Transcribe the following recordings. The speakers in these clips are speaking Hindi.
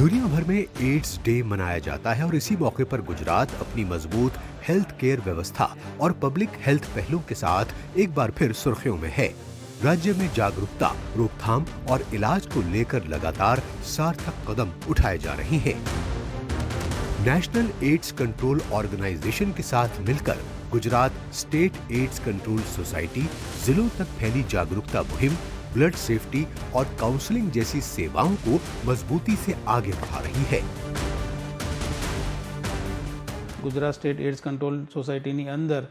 दुनिया भर में एड्स डे मनाया जाता है और इसी मौके पर गुजरात अपनी मज़बूत हेल्थ केयर व्यवस्था और पब्लिक हेल्थ पहलों के साथ एक बार फिर सुर्खियों में है। राज्य में जागरूकता, रोकथाम और इलाज को लेकर लगातार सार्थक कदम उठाए जा रहे हैं। नेशनल एड्स कंट्रोल ऑर्गेनाइजेशन के साथ मिलकर Gujarat state AIDS control society जिलों तक फैली जागरूकता मुहिम ब्लड सेफ्टी और काउंसलिंग जैसी सेवाओं को मजबूती से आगे बढ़ा रही है ગુજરાત સ્ટેટ એડ્સ કંટ્રોલ સોસાયટીની અંદર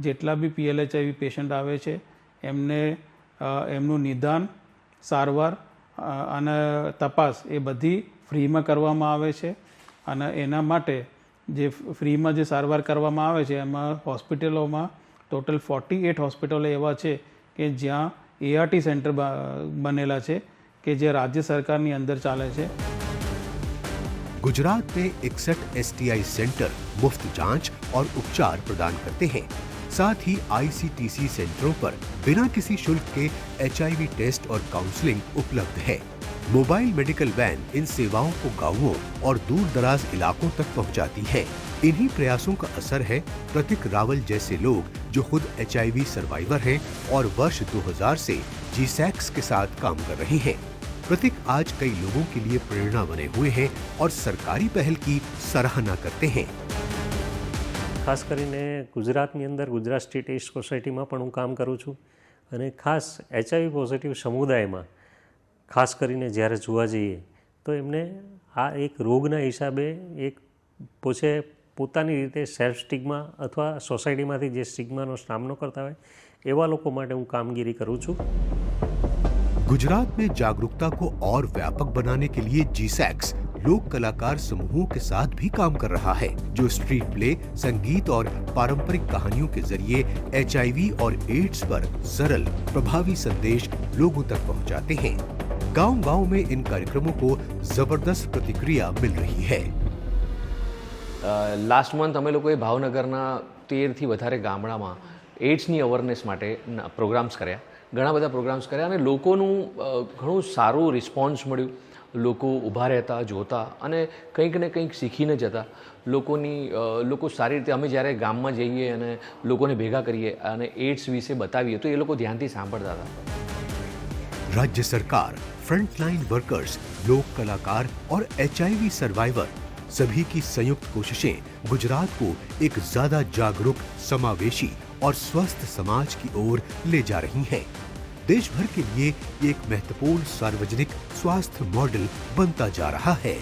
જેટલા બી પીએલએચઆઈવી પેશન્ટ આવે છે એમને અ, એમનું નિદાન સારવાર અ, અને તપાસ એ બધી ફ્રીમાં કરવામાં આવે છે અને એના માટે જે ફ્રીમાં જે સારવાર કરવામાં આવે છે એમાં હોસ્પિટલોમાં ટોટલ ફોર્ટી એટ હોસ્પિટલો એવા છે કે જ્યાં એઆરટી સેન્ટર બનેલા છે કે જે રાજ્ય સરકારની અંદર ચાલે છે गुजरात में इकसठ एस सेंटर मुफ्त जांच और उपचार प्रदान करते हैं साथ ही आईसीटीसी सेंटरों पर बिना किसी शुल्क के एच टेस्ट और काउंसलिंग उपलब्ध है मोबाइल मेडिकल वैन इन सेवाओं को गांवों और दूर दराज इलाकों तक पहुंचाती है इन्हीं प्रयासों का असर है प्रतीक रावल जैसे लोग जो खुद एच सर्वाइवर हैं और वर्ष 2000 से जी के साथ काम कर रहे हैं प्रतीक आज कई लोगों के लिए प्रेरणा बने हुए हैं और सरकारी पहल की सराहना करते हैं ખાસ કરીને ગુજરાતની અંદર ગુજરાત સ્ટેટ એઇડ સોસાયટીમાં પણ હું કામ કરું છું અને ખાસ એચઆઈવી પોઝિટિવ સમુદાયમાં ખાસ કરીને જ્યારે જોવા જઈએ તો એમને આ એક રોગના હિસાબે એક પોતે પોતાની રીતે સેલ્ફ સ્ટિગ્મા અથવા સોસાયટીમાંથી જે સ્ટિગ્માનો સામનો કરતા હોય એવા લોકો માટે હું કામગીરી કરું છું गुजरात में जागरूकता को और व्यापक बनाने के लिए जी लोक कलाकार समूहों के साथ भी काम कर रहा है जो स्ट्रीट प्ले संगीत और पारंपरिक कहानियों के जरिए एच और एड्स पर सरल प्रभावी संदेश लोगों तक पहुंचाते हैं गांव-गांव में इन कार्यक्रमों को जबरदस्त प्रतिक्रिया मिल रही है લાસ્ટ મંથ અમે લોકોએ ભાવનગરના તેરથી વધારે ગામડામાં એડ્સની અવેરનેસ માટે પ્રોગ્રામ્સ કર્યા ઘણા બધા પ્રોગ્રામ્સ કર્યા અને લોકોનું અ, ઘણું સારું રિસ્પોન્સ મળ્યું લોકો ઊભા રહેતા જોતા અને કંઈક ને કંઈક શીખીને જતા લોકોની અ, લોકો સારી રીતે અમે જ્યારે ગામમાં જઈએ અને લોકોને ભેગા કરીએ અને એડ્સ વિશે બતાવીએ તો એ લોકો ધ્યાનથી સાંભળતા હતા राज्य सरकार फ्रंटलाइन वर्कर्स लोक कलाकार और एचआईवी सर्वाइवर सभी की संयुक्त कोशिशें गुजरात को एक ज़्यादा जागरूक, समावेशी और स्वस्थ समाज की ओर ले जा रही हैं। देश भर के लिए एक महत्वपूर्ण सार्वजनिक स्वास्थ्य मॉडल बनता जा रहा है।